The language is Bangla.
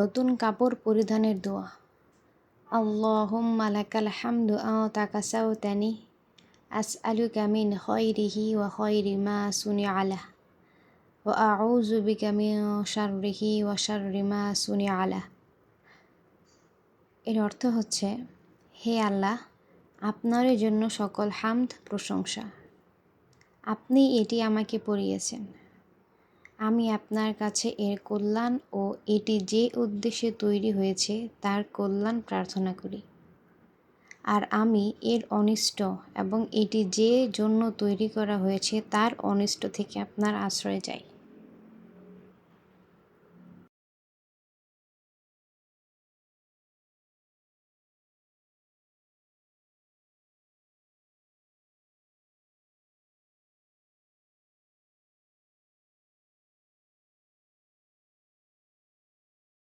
নতুন কাপড় পরিধানের দোয়া। আল্লাহুম্মা লাকাল হামদু আতাকাসাউতানি আসআলুকা মিন খয়রিহি ওয়া খয়রি মা সুনি আলা ওয়া আউযু বিকা মিন শাররিহি ওয়া শাররি মা সুনি আলা এর অর্থ হচ্ছে, হে আল্লাহ আপনারই জন্য সকল হামদ প্রশংসা। আপনি এটি আমাকে পড়িয়েছেন। আমি আপনার কাছে এর কল্যাণ ও এটি যে উদ্দেশ্যে তৈরি হয়েছে তার কল্যাণ প্রার্থনা করি। আর আমি এর অনিষ্ট এবং এটি যে জন্য তৈরি করা হয়েছে তার অনিষ্ট থেকে আপনার আশ্রয় চাই।